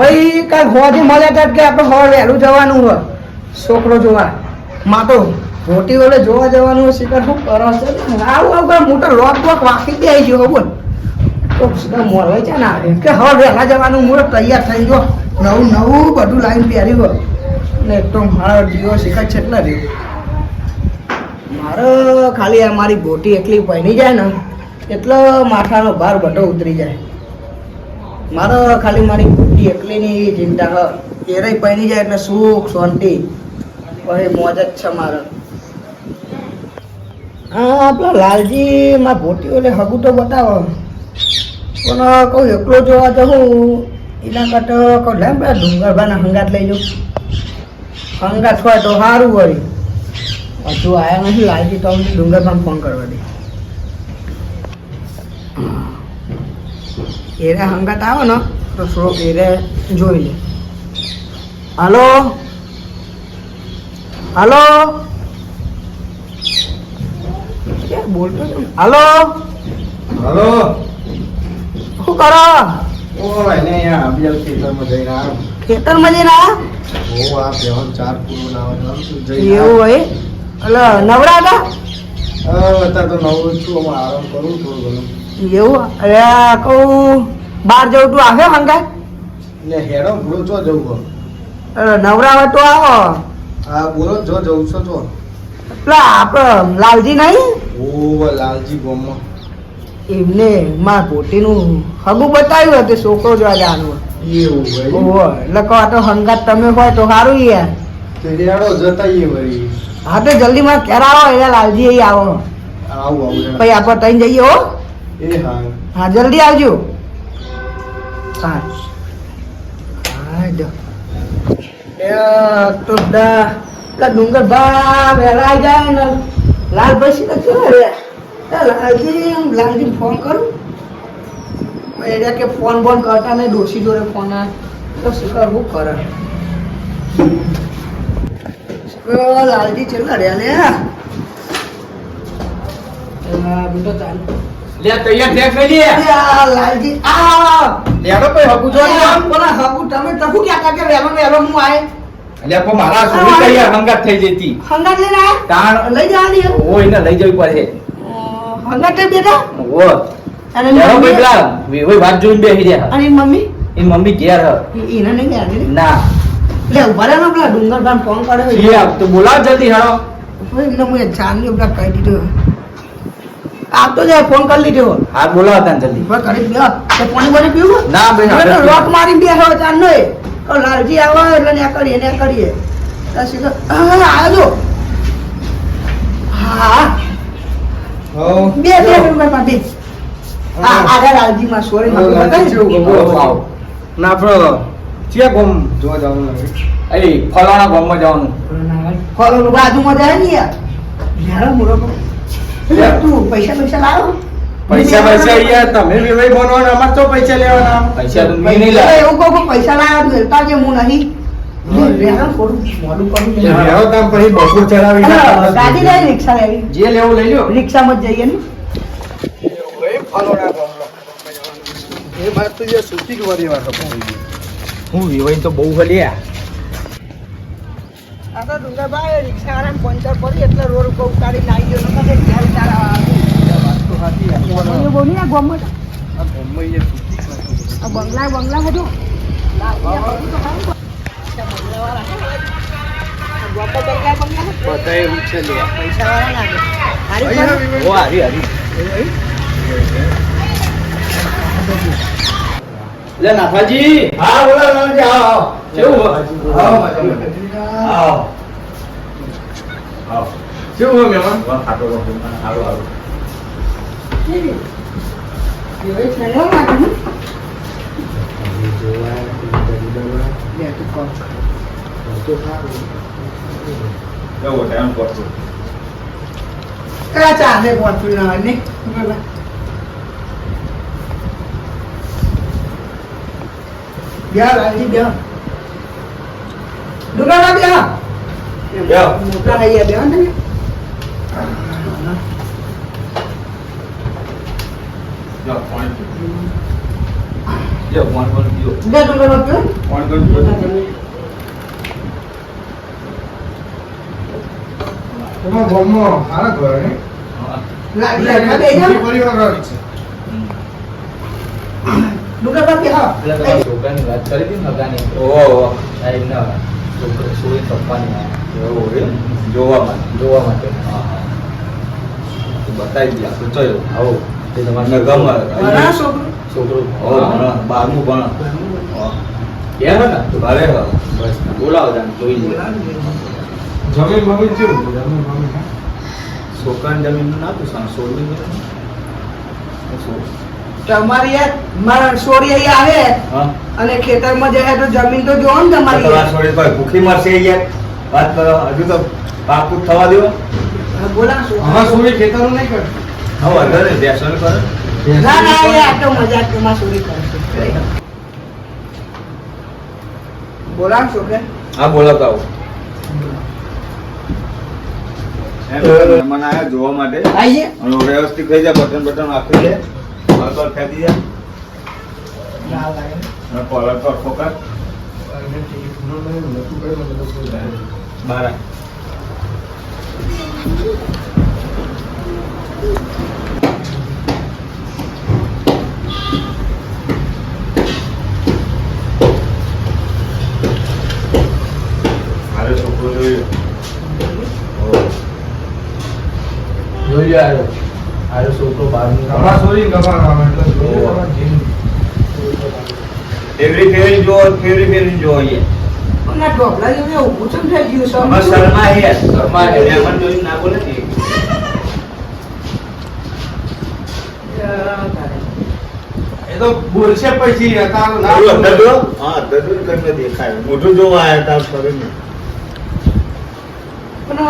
ભાઈ કાલ હોવાથી મળ્યા હતા કે આપણે હોર વહેલું જવાનું હોય. છોકરો જોવા. માં તો મોટી ઓલે જોવા જવાનું હોય, શિકાર શું કરો છો? આવું આવું મોટો લોક બોક વાંકી દે આવી ગયો બોલ. તો સીધા મોરવાય છે ને કે હવે વહેલા જવાનું મુહૂર્ત તૈયાર થઈ ગયો. નવું નવું, બધું લાઈન પહેર્યું હોય ને એક તો મારો જીવો શિકાર છેટલા રહ્યો. મારે ખાલી આ મારી ગોટી એટલી પહેરી જાય ને, એટલો માથાનો ભાર બધો ઉતરી જાય. મારો ખાલી મારી ગોટી નહીં ચિંતા એરે પહેરી જાય એટલે સુખ, શાંતિ. પછી મોજ જ છે મારે. હા, આપણા લાલજી માં ભોટી એટલે હગું તો બતાવો. પણ કહું એકલો જોવા જવું, એના કરતા કહું લે પેલા ડુંગરભાના હંગાત લઈ જાઉં હંગાત હોય તો સારું વળી હજુ આવ્યા નથી, લાલજી તો અમને ડુંગરભાન ફોન કરવા દે. એને હંગાત આવો ને તો થોડોક એરે જોઈ લે. હાલો? હાલો? બોલતો હાલો? હાલો? શું કરો? ઓય ને ખેતરમાં જઈને એવું હોય? એટલે નવરા હતા થોડું એવું? અરે કહું. બહાર જવું તું આવ્યો હંગાત ને હેડો બોલો છો જવું હોય તો આવો. હા બોલો જો જવું છો તો પેલા આપણે લાલજી નહીં? ઓ લાલજી ગોમમાં એમને માં પોતીનું હગું બતાવ્યું હતું છોકરો જોવા જવાનું. એવું ભાઈ એટલે કહો તો હંગાત તમે હોય તો સારું યાર. હેડો જતા આવીએ વળી હા તો જલ્દી માં ક્યારે આવો એટલે લાલજી અહીં આવો. આવું આવું. પછી આપણે તઈ જઈએ હો. એ હા. હા જલ્દી આવજો. હા હા જો એ તો દા પેલા ડુંગર ભા વહેલા જાય ને લાલ પછી તો કેવા રે એ લાલજી લાલજી ફોન કરું એટલે કે ફોન બોન કરતા નહીં ડોશી જોડે ફોન આ તો શું કરવું કરે ઓ, લાલજી ચેલા રે લે એલા, બેટો ચાલુ લે તૈયાર થયા કરી લે આ લાલજી આ! લેડો કોઈ હકુ જો બોલા હકુ તમે તકુ ક્યાં કાકે વેલો વેલો હું આય? લે પણ મારા સુરી તૈયાર હંગાત થઈ જતી હંગાત લઈને આયા? તાણ લઈ જવાની ઓ એને લઈ જવી પડે. હંગાત બેટા? ઓ અને લેડો મમ્મી? પેલા વેવાઈ વાત જોઈને બેસી રહ્યા. અને મમ્મી? એ મમ્મી ઘેર હ. નહીં ના. લે ઊભા રહે ને પેલા ડુંગર ફોન કરે તો બોલાવ જલ્દી પછી એમને હું જાણ્યું પેલા કહી દીધું. આવતો જાય ફોન કરી લીધો. હા બોલાવ તને જલ્દી. ઊભા કરી બે તો પાણી પાણી પીવું? ના ભાઈ હવે તો આપણે લોક મારી બે હવે ચાર નહીં. લાલજી આવે એટલે ને કરીએ ને કરીએ. તો સીધો હા આવજો હા. બે બે રૂપિયા પાટી આગળ લાલજી માં સોરી. ના આપણો ચિયા ગોમ જોવા જવાનું એ ફલાણા ગામમાં જવાનું. બાજુમાં જાય ને યાર. યાર મુરો તું પૈસા પૈસા લાવો. પૈસા પૈસા અહીંયા તમે વેવાઈ બનો અમાર તો પૈસા લેવાના. પૈસા તો મેં નહીં લાવ્યો. એવું કહું પૈસા લાવ્યા તું જે હું નહીં? લેવી જે લેવું લઈ લ્યો. રિક્ષામાં જઈએ ને. એ વાત તો જે સૂચી જ વાત હું વેવાઈ તો બહુ હલ્યા. આ તો ડુંગરભાઈ રિક્ષા પંચર પડી એટલે રોડ ઉપર ઉતારીને આવી ગયો નકર તે ઘેર તારા બોલી આ બંગલા બંગલા હતો બધું એવું છે લાગે. હારી હારી લે નાથાજી. હા બોલો આવો. કેવું આવો આવો આવો કેવું હોય મહેમાન? કેવી છે? લેવા માંગે ને? પહોંચ્યું ના ને? બરાબર. બેહો, લાલજી, બેહો. બેહો. મોટા અહીંયા બેહો ને બે ડુંગર. તમારા ગામમાં સારા ઘર હે? હા. બે એટલે વાત કરી હતી ને હગાની ઓહો. આ એમના છોકરો સોય પપ્પાની આ એવું એમ? જોવા માટે જોવા માટે હા, હા. તો બતાવી દે આપણે ચલો આવો તે મને તમારા ગમે ભણા છોકરો છોકરો હો ભણ બારમું ભણ હા. ક્યાં હતા ઘરે હ. બસ બોલાવો તમે જોઈ લે જમીન બમીન કેવું છે? જમીન બમીન હે? છોકરાની જમીન ના પૂછવાનું સોળમી તમારી મારા સોરી અહીં આવે. હા. અને ખેતરમાં જાય તો જમીન તો જોવો ને તમારી. તમારા કોઈ ભૂખી મરશે યાર વાત કરો હજુ તો પાકું થવા દેવો બોલા હા સોરી ખેતરો નહીં વાંધો કરો. ના ના એ તો મજાક કે સોરી કરે બોલા શું હા આવો. મહેમાન આવ્યા જોવા માટે. આઈએ. વ્યવસ્થિત થઈ જાય બટન બટન આપી દે કોલર ફેંકી દે ના લાગે કોલર પર ફોકસ બાર છોકરો જોઈએ જોઈ આવ્યો. આરો છોકરો બહારનું તમારા સોરી ગભારવાનો એટલે સોરી ઓહો. તમારા જીવ. ફેવરી ફેવરી જો ફેવરી ફેવરી જો અહીંયા. ના ઢોકળા જેવું એવું ઊંચું થઈ ગયું અમાર શર્મા હે શર્મા હે. મહેમાન જોઈને ના બોલે ને એ તો બોલશે પછી અત્યારે ના હા દેખાય. મોઢું જોવા આયા તા પણ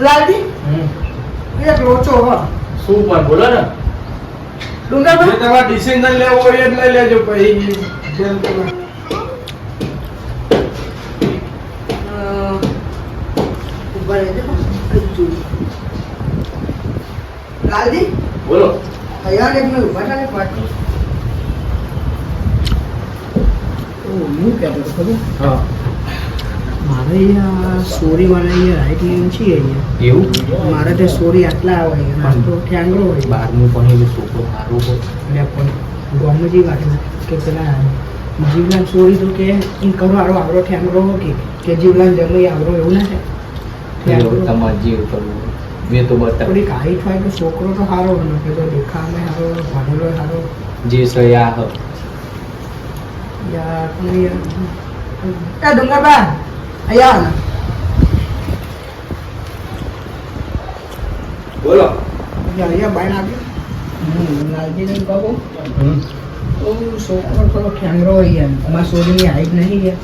લાલજી એક લોચો હો. શું પણ બોલો ને ડુંગર જે પર તમારે decision લેવો હોય એ જ લઈ લેજો પછી જેમ તમે અ, ઊભા રહેજો. કંઈક જોઈ. લાલજી બોલો અહીંયા એક મિનિટ ઊભા થા ને પાછળ. ઓ, હું કહેતો હતો ખબર? હા મારે અહીંયા સોરી વાળા અહીંયા રાઈટ લેન છે અહીંયા. એવું? મારે તે સોરી આટલા આવે નાસ્તો ઠ્યાંગરો હોય. બારમું પણ એવું છોકરો સારો હોય. એટલે પણ ગોમજી વાત કે પેલા જીવલાન સોરી તો કે ઈ કરો આરો આવરો ઠ્યાંગરો હો કે કે જીવલાન જમી આવરો એવું ના થાય. તમારે જીવ કરવું મેં તો બતા થોડીક હાઈટ હોય તો છોકરો તો સારો કે તો દેખાવામાં સારો ભણેલો સારો જે સયા હ. યાર પણ યાર એ ડુંગરબા ને. બોલો અહીંયા બાયણ લાલજીને કહું તો છોકરો થોડો ઠ્યાંગરો હોય યાર અમારા સોરીની હાઈટ નહીં યાર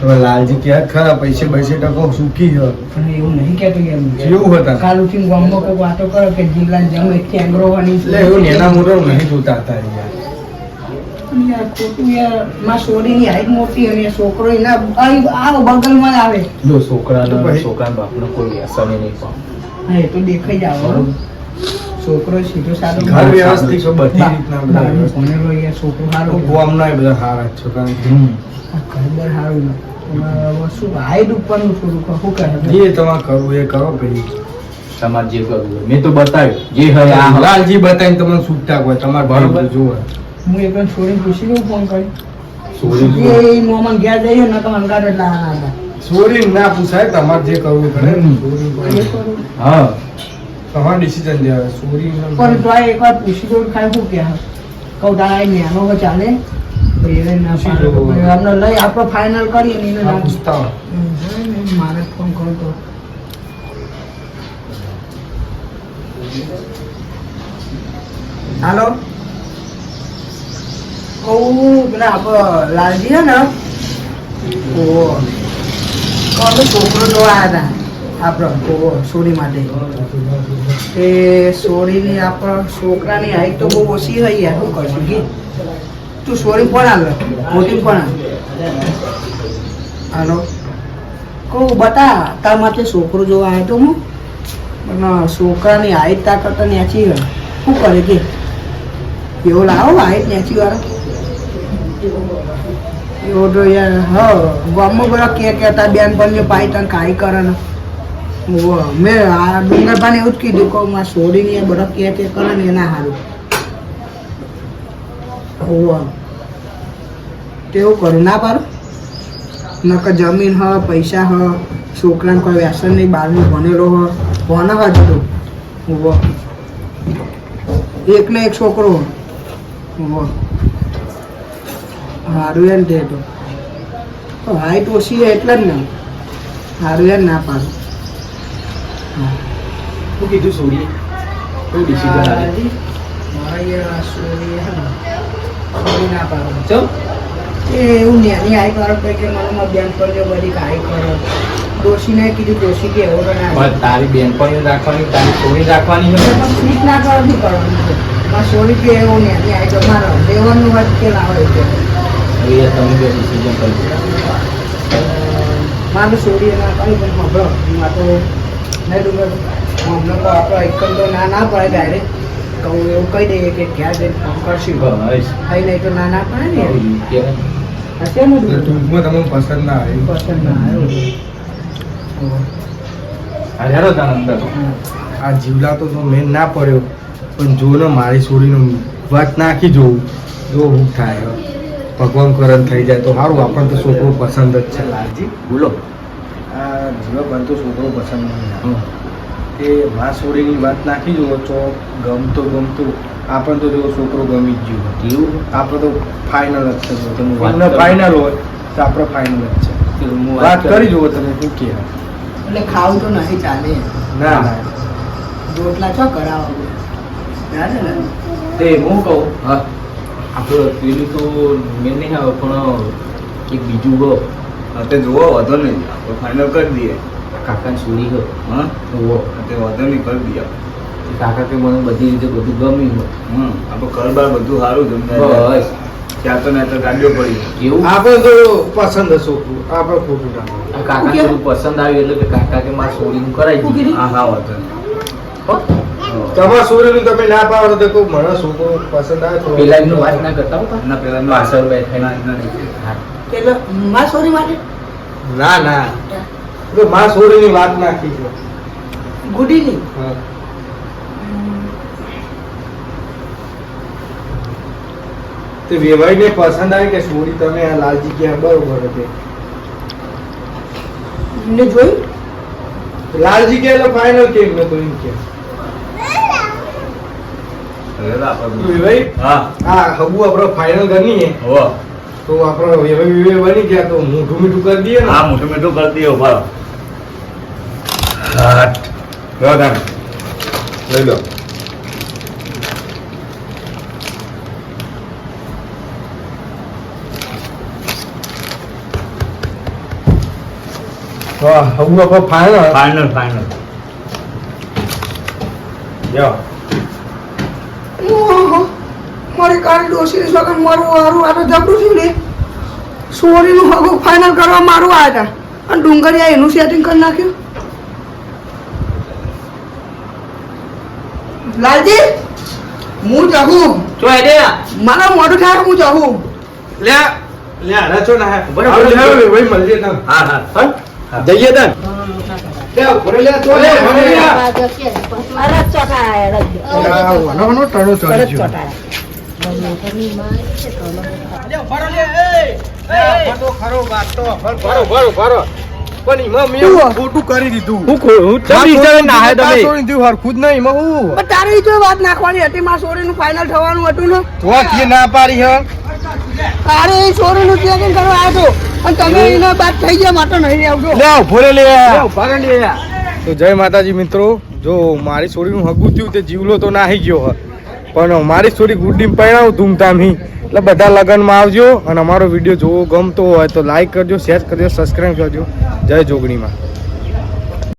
હવે લાલજી ક્યાં ખરા પૈસે પૈસે ટકો સુખી ગયો પણ એવું નહીં કહેતો એમ જેવું હતા કાલ ઉઠીને ગામમાં કોઈ વાતો કરો કે જીવલાન જમે ઠ્યાંગરો હોવાની એટલે એવું નેના મોટો નહીં જોતા હતા યાર ખોટું યાર મારા સોરીની હાઈટ મોટી અને છોકરો એના આ બગલમાં જ આવે. જો છોકરાનો તો બાપનો કોઈ અસર નહીં પણ. હા એ તો દેખાઈ જ છોકરો સીધો સાદો ઘર વ્યવસ્થિત છે, બધી રીતના બધા બારનું યાર છોકરો સારો ગામના એ બધા સારા જ છે કારણ કે આ ઘર સારું શું હાઈટ ઉપરનું જે તમારે કરવું એ કરો પછી તમારે જે કરવું મેં તો બતાવ્યું. જે હવે આ લાલજી બતાવીને તમને છૂટતા હોય તમારે બરોબર. બરોબર જોવે. હું એક છોડીને પૂછી લઉં ફોન કરી સોરી એ ઘેર જઈએ ને તો અંગાર જ લાવવાના હતા ના પૂછાય તમારે જે કરવું એ કરે ને. હમ. સોરી એ કરે. કરું. હા તમારે ડિસિઝન લેવા સોરી પણ તો એકવાર પૂછી દઉં ખાય શું કે કહું તારા એ ચાલે તો એને ના પૂછી પાડે. જોવું. પછી આપણે લઈ આપણો ફાઇનલ કરીએ ને, મારે ફોન કરો તો હાલો કહું, પેલા આપણે લાલજી હે ને અમે છોકરો જોવા આવ્યા હતા આપણે સોરી માટે. એ સોરીની આપણે છોકરાની હાઈટ તો બહુ ઓછી હોય યાર, શું કરશું કે? તું સોરી પણ આવે મોટી પણ આવે હાલો. કહું તાર માટે છોકરો જોવા આવ્યો તો હું? પણ છોકરાની હાઈટ તાર કરતાં નેચી હોય. શું કરે કે? એવો લાવો, હાઈટ નેચી વાળો. તો યાર હા ગામમાં બધા કે કહેતા બેન પણ પાઈ તને કાંઈ કરે ને. મેં આ ડુંગરભાને એવું જ કીધું કે માં છોડીને બધા કે કે કરે ને એના સારું ઓવા તેવું કરું, ના પાડું? નકર જમીન હ, પૈસા હ, છોકરાને કોઈ વ્યસન નહીં બહારનું ભણેલો હ. ભણવા જતો ઊભો એકને એક છોકરો. ઊભો સારું એમ દે તો હાઈટ ઓછી છે એટલે જ ને. હારું એમ ના પાડું. શું કીધું સોરી કોઈ ડિસિઝન આવે ને, પાડું. ચમ? એ એવું નેની આઈ કરો તો કે મને બેન પર જો બધી કાઈ કરો ડોશીને કીધું ડોશી કે એવો ના પણ તારી બેનપણી રાખવાની તારી સોરી રાખવાની પણ સ્વીટ ના કરો નહીં કરવાનું છે. મારે સોરી કે એવું નેની તો મારો દેવાનું હોય કે હોય કે હવે એ તમે બે ડિસિઝન કરી મારે પણ તો નહીં તો આપણો એકમ તો ના ના પડે ડાયરેક્ટ કહું એવું કહી દઈએ કે ક્યાં જઈને ફોન કરશું. નહીં તો ના ના પડે ને હવે કહેવાય. અત્યારે ને ડુંગર ટૂંકમાં તમને પસંદ ના આવી. પસંદ ના આવ્યો તાર અંદર. આ જીવલા તો મેં ના પડ્યો પણ જો ને મારી છોડીનો વાત નાખી જોઉં જો હું થાય ભગવાન કરન થઈ જાય તો સારું. આપણને તો છોકરો પસંદ જ છે. લાલજી બોલો. આ જીવા તો છોકરો પસંદ નહીં એ મા છોડીની વાત નાખી જુઓ તો ગમતો ગમતું આપણને તો જો છોકરો ગમી જ ગયો એવું? આપણે તો ફાઇનલ જ છે. જો તમે વાત તમને ફાઇનલ હોય તો આપણે ફાઇનલ જ છે. વાત કરી? જુઓ તમે શું કહે. એટલે ખાવું તો નહીં ચાલે. ના. ના રોટલા છો કરાવો? ચાલે ને તે હું કહું? હા. આપણો પેલું તો મેં નહીં આવે પણ એક બીજું ગો અત્યારે જોવો વાંધો નહીં. આપણે ફાઇનલ કરી દઈએ. કાકા સોરી હો? હા તો અત્યારે વધો નહીં કરી દઈએ. કાકા કે મને બધી રીતે બધું ગમ્યું હોય. હમ આપણે ઘરબાર બધું સારું અમને બસ. ત્યાં તો નહીં તો ગાડીઓ પડી એવું? આપણે તો પસંદ છોકરું આપણે ખોટું કાકા પસંદ આવ્યું એટલે કાકા કે મારે સોરીનું કરાવી દીધું. હા હા વધો નહીં. તમારા છોરીનું તમે ના પાડો તો કહું મને છોકરો પસંદ આવે તો પેલા એમનું વાત ના કરતા હું ના પેલા પાછળ બેઠા ના ના નહીં. મા સોરી માટે ના ના. તો મા છોરીની વાત નાખી છે. ગુડીની? હા. તે વેવાઈને પસંદ આવે કે સોરી તમે આ લાલજી ક્યાં બરોબર હતી? ને જોયું? લાલજી કે એટલે ફાઇનલ કેમ નતો એમ કે હવે તો આપણે વેવાઈ હા હા હબુ આપણે ફાઇનલ કરીએ તો આપણો વેવાઈ વેવાઈ બની ગયા તો મોઢું મીઠું કરી દઈએ હા મોટું મોટું કરી દઈએ ઊભા હાટ લો તાને લઈ લો. તો હબુ આપણો ફાઇનલ ફાઇનલ ફાઇનલ જો ઓહો, મારી કાળી ડોશીની સગન મારું હારું આ તો જબરું છું ને સોરીનું હગું ફાઇનલ કરવા મારું આવ્યા હતા. અને ડુંગરિયા એનું સેટિંગ કરી નાખ્યું. લાલજી હું જહું જો એ મારા મોઢું થાય હું જહું લે. લે આ છો ના બરાબર. લે મળજે તને હા. હા હા. જઈએ તને. લે લે તો લે લે. ના થયું મારા ને કે ના પાડી તારે એ સોરીનું કરવા આવ્યો તમે એના થઈ ગયા માટે નહીં આવજો લે ભોરે લે. તો જય માતાજી મિત્રો. જો મારી છોડીનું હગું થયું તે જીવલો તો નાહી ગયો હ પણ મારી છોડી ગુડ્ડી પરણાવું ધૂમધામથી. એટલે બધા લગ્નમાં આવજો અને અમારો વીડિયો જોવો ગમતો હોય તો લાઈક કરજો શેર કરજો સબસ્ક્રાઈબ કરજો. જય જોગણીમાં.